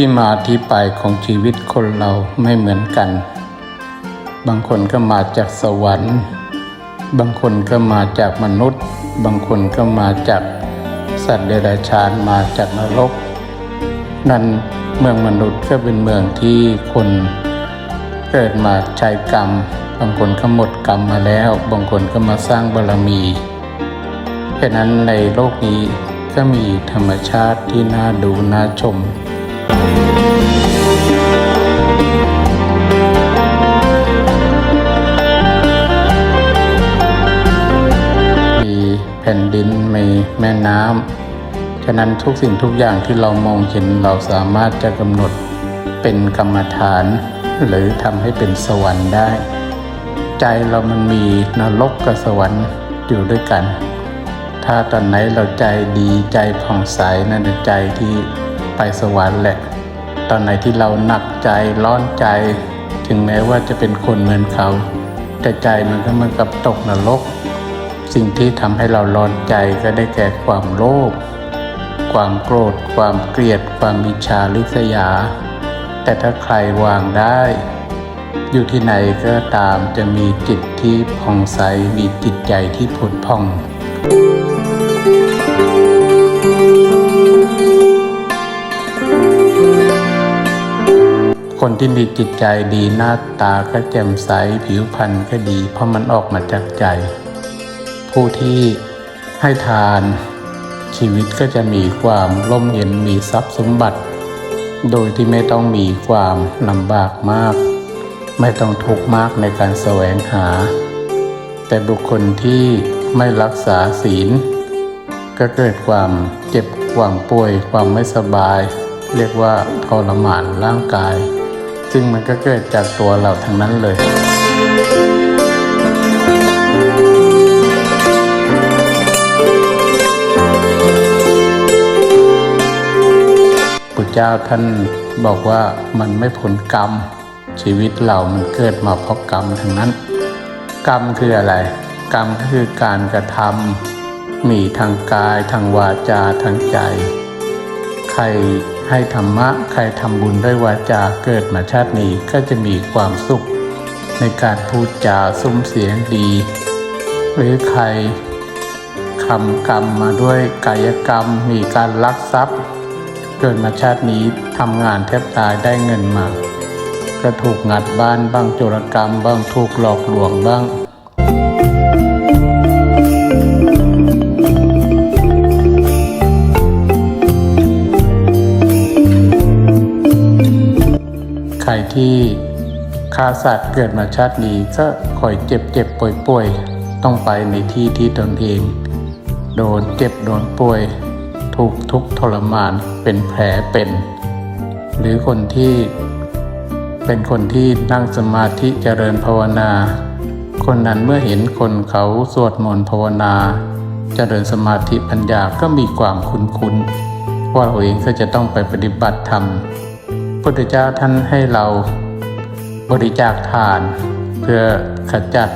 ที่มาที่ไปของชีวิตคนเราไม่เหมือนกัน บางคนก็มาจากสวรรค์ บางคนก็มาจากมนุษย์ บางคนก็มาจากสัตว์เดรัจฉานมาจากนรก นั่นเมืองมนุษย์ก็เป็นเมืองที่คนเกิดมาใช้กรรม บางคนก็หมดกรรมมาแล้ว บางคนก็มาสร้างบารมีเพราะนั้นในโลกนี้ก็มีธรรมชาติที่น่าดูน่าชม มีแผ่นดินมีแม่น้ำฉะนั้นทุกสิ่งทุกอย่างที่เรามองเห็นเราสามารถจะกำหนดเป็นกรรมฐาน หรือทำให้เป็นสวรรค์ได้ ใจเรามันมีนรกกับสวรรค์อยู่ด้วยกัน ถ้าตอนไหนเราใจดีใจผ่องใสนั่นเป็นใจที่ ไปสวรรค์แหละ ตอนไหนที่เราหนักใจร้อนใจ ถึงแม้ว่าจะเป็นคนเหมือนเขา แต่ใจมันก็เหมือนกับตกนรก สิ่งที่ทำให้เราร้อนใจก็ได้แก่ความโลภความโกรธ ความเกลียด ความมิจฉาริษยา แต่ถ้าใครวางได้ อยู่ที่ไหนก็ตามจะมีจิตที่ผ่องใส มีจิตใจที่ผุดผ่อง คนที่มีจิตใจดีหน้าตาก็แจ่มใสผิวพรรณก็ดี เพราะมันออกมาจากใจ ผู้ที่ให้ทานชีวิตก็จะมีความร่มเย็นมีทรัพย์สมบัติ โดยที่ไม่ต้องมีความลำบากมาก ไม่ต้องทุกข์มากในการแสวงหา แต่บุคคลที่ไม่รักษาศีล ก็เกิดความเจ็บความป่วย ความไม่สบาย เรียกว่าทรมานร่างกาย ซึ่งมันก็เกิดจากตัวเราทั้งนั้นเลย พุทธเจ้าท่านบอกว่ามันไม่ผลกรรม ชีวิตเรามันเกิดมาเพราะกรรมทั้งนั้น กรรมคืออะไร กรรมคือการกระทำมีทางกายทางวาจาทางใจ ใคร ให้ธรรมะใครทำบุญด้วยวาจาเกิดมาชาตินี้ก็จะมีความสุข ในการพูดจาซุ้มเสียงดี หรือใครทำกรรมมาด้วยกายกรรมมีการลักทรัพย์ เกิดมาชาตินี้ทำงานแทบตายได้เงินมา ก็ถูกงัดบ้านบ้างโจรกรรมบ้างถูกหลอกลวงบ้าง ใครที่ฆ่าสัตว์เกิดมาชาตินี้ก็คอยเจ็บเจ็บป่วยป่วยต้องไปในที่ที่ตนเอง โดนเจ็บโดนป่วย ถูกทุกทรมานเป็นแผลเป็น หรือคนที่เป็นคนที่นั่งสมาธิเจริญภาวนา คนนั้นเมื่อเห็นคนเขาสวดมนต์ภาวนา เจริญสมาธิปัญญาก็มีความคุ้นๆว่าเราเองก็จะต้องไปปฏิบัติธรรม พุทธเจ้าท่านให้เราบริจาคทาน เพื่อขจัด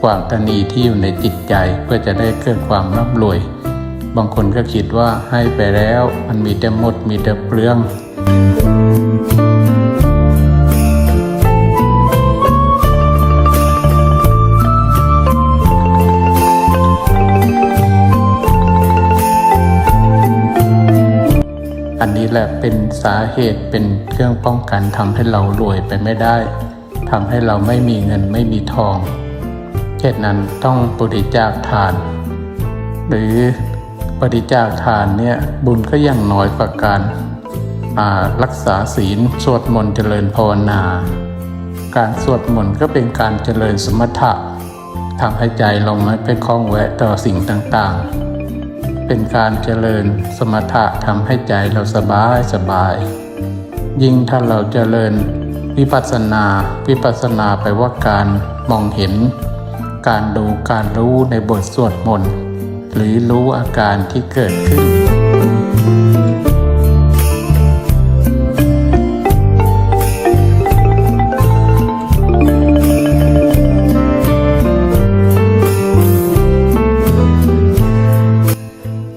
ความตนีที่อยู่ในจิตใจเพื่อจะได้เกิดความร่ำรวย บางคนก็คิดว่าให้ไปแล้ว มันมีแต่หมดมีแต่เปลือง เป็นสาเหตุเป็นเครื่องป้องกันทำให้เรารวยไปไม่ได้ทำให้เราไม่มีเงินไม่มีทองเช่นนั้นต้องบริจาคทาน หรือบริจาคทานเนี่ยบุญก็ยังน้อยกว่าการรักษาศีลสวดมนต์เจริญภาวนา การสวดมนต์ก็เป็นการเจริญสมถะทำให้ใจเราไม่ไปคล้องแวะต่อสิ่งต่างๆ เป็นการเจริญสมถะทำให้ใจเราสบายสบาย ยิ่งถ้าเราเจริญวิปัสสนา วิปัสสนาไปว่าการมองเห็น การดูการรู้ในบทสวดมนต์หรือรู้อาการที่เกิดขึ้น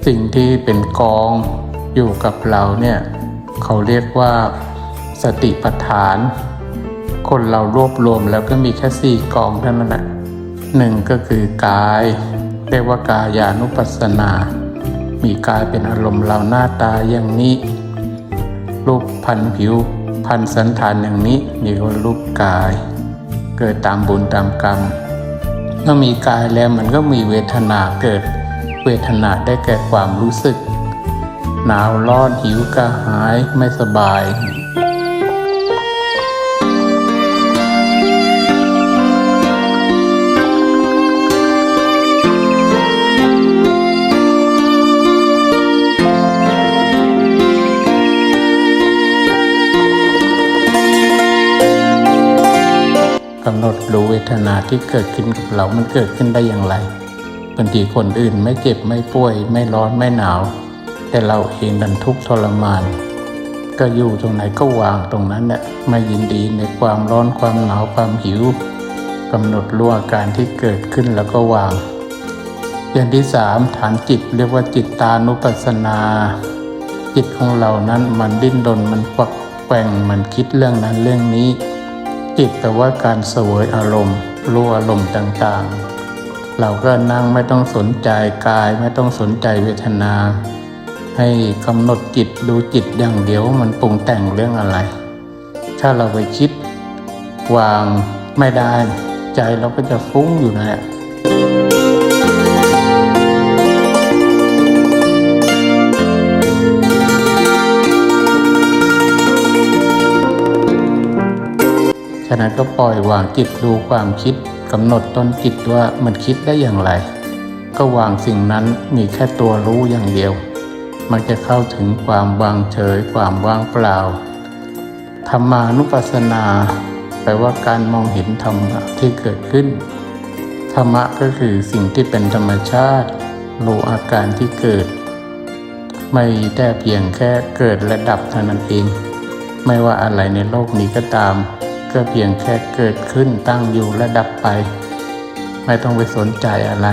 สิ่งที่เป็นกองอยู่กับเราเนี่ยเขาเรียกว่าสติปัฏฐาน คนเรารวบรวมแล้วก็มีแค่สี่กองเท่านั้นแหละหนึ่งก็คือกาย เรียกว่ากายานุปัสสนา มีกายเป็นอารมณ์เราหน้าตาอย่างนี้รูปพันผิวพันสันฐานอย่างนี้เรีว่ารูปกาย เกิดตามบุญตามกรรมเมื่อมีกายแล้วมันก็มีเวทนาเกิด เวทนาได้แก่ความรู้สึก หนาวร้อนหิวกระหายไม่สบายกำหนดรู้เวทนาที่เกิดขึ้นกับเรา มันเกิดขึ้นได้อย่างไร บางทีคนอื่นไม่เจ็บไม่ป่วย ไม่ร้อนไม่หนาว แต่เราเองดันทุกข์ทรมาน ก็อยู่ตรงไหนก็วางตรงนั้นแหละไม่ยินดีในความร้อนความหนาวความหิวกำหนดรู้อาการที่เกิดขึ้นแล้วก็วาง อย่างที่สามฐานจิตเรียกว่าจิตตานุปัสสนา จิตของเรานั้นมันดิ้นรนมันปักแกว่งมันคิดเรื่องนั้นเรื่องนี้ จิตแปลว่าการเสวยอารมณ์รู้อารมณ์ต่างๆ เราก็นั่งไม่ต้องสนใจกายไม่ต้องสนใจเวทนา ให้กำหนดจิตดูจิตอย่างเดียวมันปรุงแต่งเรื่องอะไร ถ้าเราไปคิดวางไม่ได้ ใจเราก็จะฟุ้งอยู่นั่นแหละฉะนั้นก็ปล่อยวางจิตดูความคิด กำหนดต้นจิตว่ามันคิดได้อย่างไร ก็วางสิ่งนั้นมีแค่ตัวรู้อย่างเดียว มันจะเข้าถึงความวางเฉยความว่างเปล่า ธรรมานุปัสสนา แปลว่าการมองเห็นธรรมะที่เกิดขึ้น ธรรมะก็คือสิ่งที่เป็นธรรมชาติรู้อาการที่เกิด ไม่แต่เพียงแค่เกิดและดับเท่านั้นเอง ไม่ว่าอะไรในโลกนี้ก็ตาม ก็เพียงแค่เกิดขึ้นตั้งอยู่และดับไป ไม่ต้องไปสนใจอะไร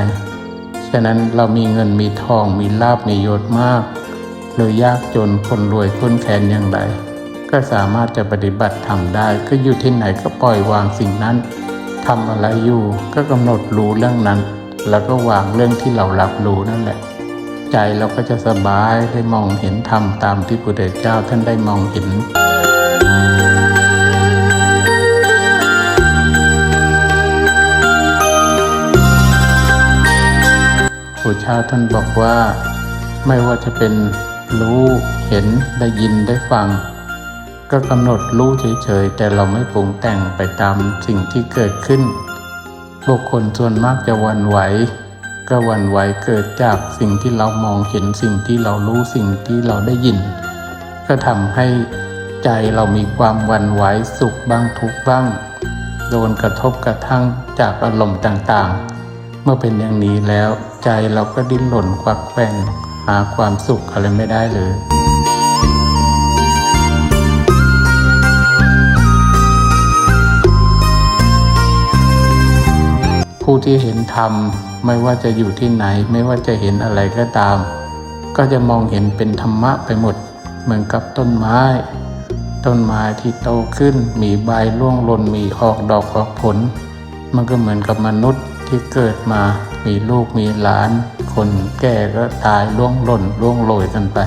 ฉะนั้นเรามีเงินมีทองมีลาบมียศมาก หรือยากจนคนรวยคนแค้นอย่างไร ก็สามารถจะปฏิบัติทำได้ก็อยู่ที่ไหนก็ปล่อยวางสิ่งนั้นทำอะไรอยู่ก็กำหนดรู้เรื่องนั้น แล้วก็วางเรื่องที่เรารับรู้นั่นแหละ ใจเราก็จะสบายได้มองเห็นธรรมตามที่พระพุทธเจ้าท่านได้มองเห็น ผู้เจ้าท่านบอกว่า ไม่ว่าจะเป็นรู้เห็นได้ยินได้ฟัง ก็กำหนดรู้เฉยๆ แต่เราไม่ปรุงแต่งไปตามสิ่งที่เกิดขึ้น บุคคลส่วนมากจะวันไหว ก็วันไหวเกิดจากสิ่งที่เรามองเห็นสิ่งที่เรารู้สิ่งที่เราได้ยิน ก็ทำให้ใจเรามีความวันไหวสุขบ้างทุกข์บ้าง โดนกระทบกระทั่งจากอารมณ์ต่างๆ เมื่อเป็นอย่างนี้แล้วใจเราก็ดิ้นหล่นควักแกว่งหาความสุขอะไรไม่ได้เลยผู้ที่เห็นธรรมไม่ว่าจะอยู่ที่ไหน ไม่ว่าจะเห็นอะไรก็ตาม ก็จะมองเห็นเป็นธรรมะไปหมด เหมือนกับต้นไม้ ต้นไม้ที่โตขึ้นมีใบร่วงหล่นมีออกดอกออกผล มันก็เหมือนกับมนุษย์ ที่เกิดมามีลูกมีหลาน คนแก่ก็ตายล่วงหล่นล่วงโรยกันไป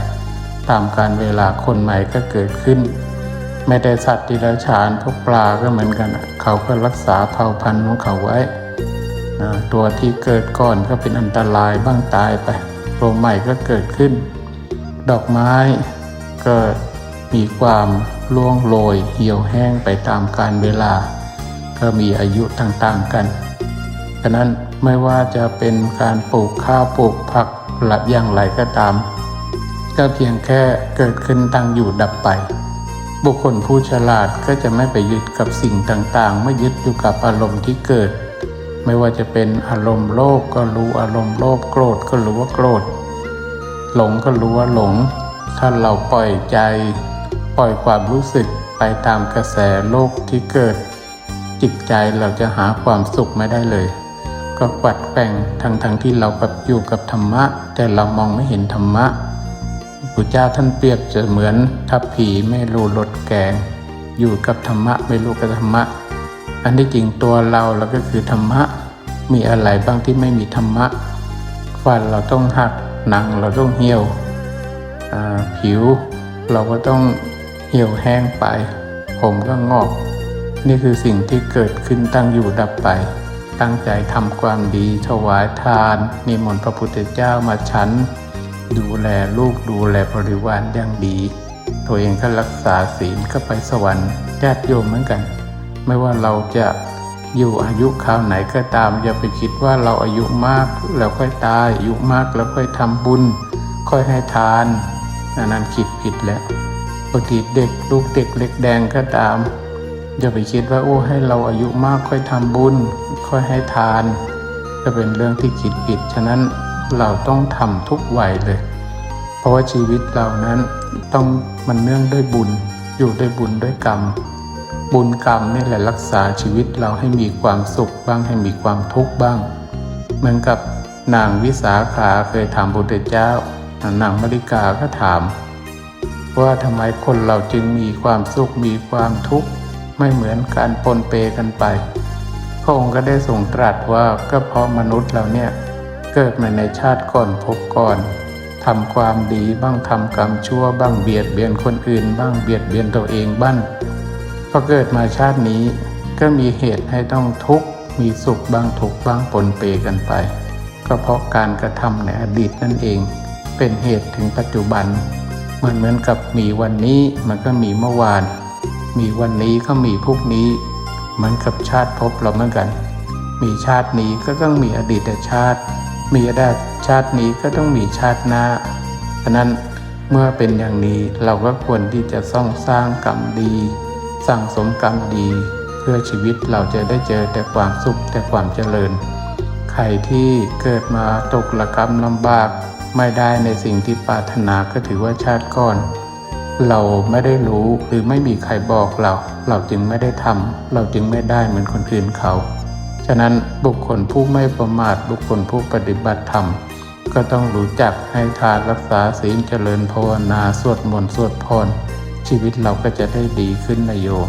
ตามการเวลาคนใหม่ก็เกิดขึ้น ไม่ได้สัตว์ที่ไรฉานพวกปลาก็เหมือนกัน เขาก็รักษาเผ่าพันธุ์ของเขาไว้นะตัวที่เกิดก่อนก็เป็นอันตรายบ้างตายไปตัวใหม่ก็เกิดขึ้น ดอกไม้ก็มีความร่วงโรยเหี่ยวแห้งไปตามการเวลา ก็มีอายุต่างๆกัน ฉะนั้นไม่ว่าจะเป็นการปลูกข้าวปลูกผักหลักอย่างไรก็ตาม ก็เพียงแค่เกิดขึ้นตั้งอยู่ดับไป บุคคลผู้ฉลาดก็จะไม่ไปยึดกับสิ่งต่างๆ ไม่ยึดอยู่กับอารมณ์ที่เกิด ไม่ว่าจะเป็นอารมณ์โลภก็รู้อารมณ์โลภโกรธก็รู้ว่าโกรธ หลงก็รู้ว่าหลง ถ้าเราปล่อยใจ ปล่อยความรู้สึกไปตามกระแสโลกที่เกิด จิตใจเราจะหาความสุขไม่ได้เลย ก็กวัดแกว่งทั้งๆที่เรากับอยู่กับธรรมะ แต่เรามองไม่เห็นธรรมะพระเจ้าท่านเปรียบจะเหมือนทัพผีไม่รู้รสแกง อยู่กับธรรมะไม่รู้กับธรรมะ อันที่จริงตัวเราเราก็คือธรรมะ มีอะไรบ้างที่ไม่มีธรรมะฟันเราต้องหักหนังเราต้องเหี่ยวผิว เราก็ต้องเหี่ยวแห้งไป ผมก็งอก นี่คือสิ่งที่เกิดขึ้นตั้งอยู่ดับไป ตั้งใจทำความดีถวายทาน นิมนต์พระพุทธเจ้ามาฉัน ดูแลลูกดูแลบริวารอย่างดี ตัวเองก็รักษาศีลก็ไปสวรรค์ญาติโยมเหมือนกัน ไม่ว่าเราจะอยู่อายุคราวไหนก็ตาม อย่าไปคิดว่าเราอายุมากแล้วค่อยตายอายุมากแล้วค่อยทำบุญ ค่อยให้ทานอันนั้นคิดผิดแล้วบางทีเด็กลูกเด็กเล็กแดงก็ตาม อย่าไปคิดว่าโอ้ให้เราอายุมากค่อยทำบุญ ค่อยให้ทานก็เป็นเรื่องที่คิดผิด ฉะนั้นเราต้องทำทุกวัยเลย เพราะว่าชีวิตเรานั้นต้องมันเนื่องด้วยบุญ อยู่ด้วยบุญด้วยกรรม บุญกรรมนี่แหละรักษาชีวิตเราให้มีความสุขบ้างให้มีความทุกข์บ้าง เหมือนกับนางวิสาขาเคยถามพระพุทธเจ้านางมริกาก็ถาม ว่าทำไมคนเราจึงมีความสุขมีความทุกข์ ไม่เหมือนการปนเปกันไป พระองค์ก็ได้ทรงตรัสว่าก็เพราะมนุษย์เราเนี่ยเกิดมาในชาติก่อนพบก่อนทำความดีบ้างทำกรรมชั่วบ้างเบียดเบียนคนอื่น บ้างเบียดเบียนตัวเองบ้างพอเกิดมาชาตินี้ก็มีเหตุให้ต้องทุกข์มีสุขบ้างทุกข์บ้างปนเปกันไป ก็เพราะการกระทำในอดีตนั่นเอง เป็นเหตุถึงปัจจุบันเหมือนเหมือนกับมีวันนี้มันก็มีเมื่อวาน มีวันนี้ก็มีพรุ่งนี้ เหมือนกับชาติภพเราเหมือนกัน มีชาตินี้ก็ต้องมีอดีตชาติ มีอดีตชาตินี้ก็ต้องมีชาติหน้าฉะนั้นเมื่อเป็นอย่างนี้เราก็ควรที่จะซ่องสร้างกรรมดีสั่งสมกรรมดี เพื่อชีวิตเราจะได้เจอแต่ความสุขแต่ความเจริญ ใครที่เกิดมาตกระกรรมลำบากไม่ได้ในสิ่งที่ปรารถนาก็ถือว่าชาติก่อน เราไม่ได้รู้หรือไม่มีใครบอกเรา เราจึงไม่ได้ทำเราจึงไม่ได้เหมือนคนอื่นเขา ฉะนั้นบุคคลผู้ไม่ประมาทบุคคลผู้ปฏิบัติธรรม ก็ต้องรู้จักให้ทานรักษาศีลเจริญภาวนาสวดมนต์สวดพรชีวิตเราก็จะได้ดีขึ้นนโยม